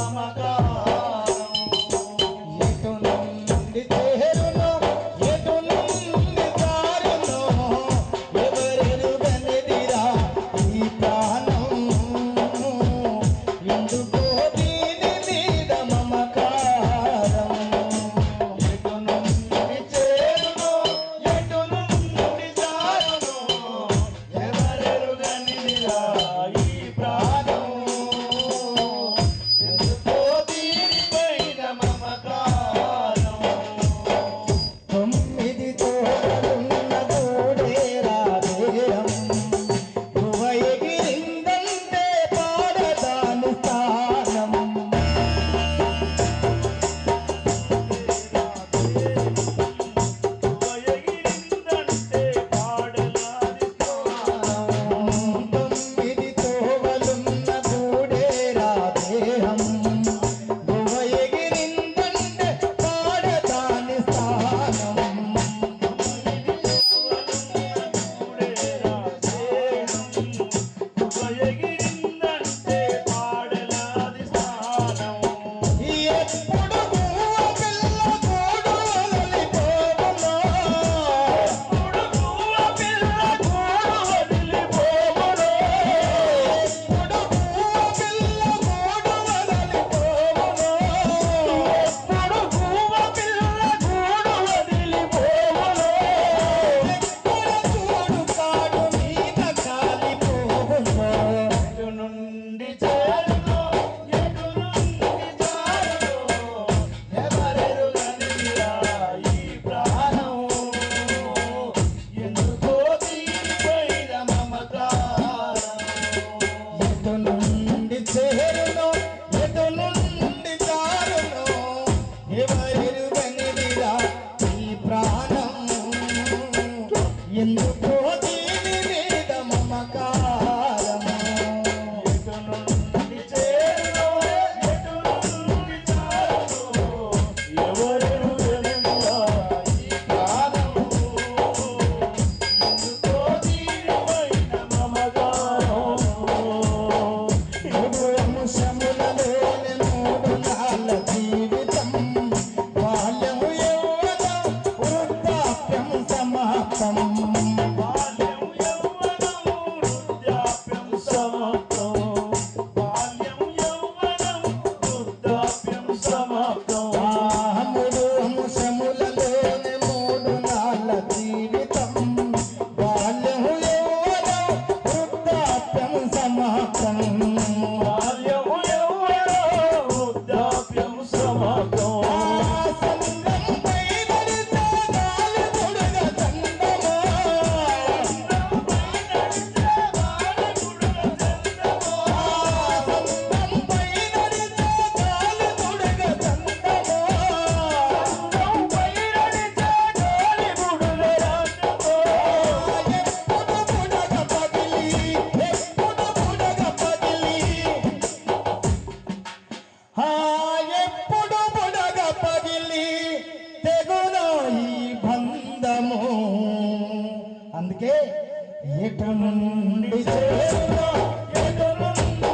Mama Thank you. అందుకే ఇటు నుండి చేస్తా ఇటు నుండి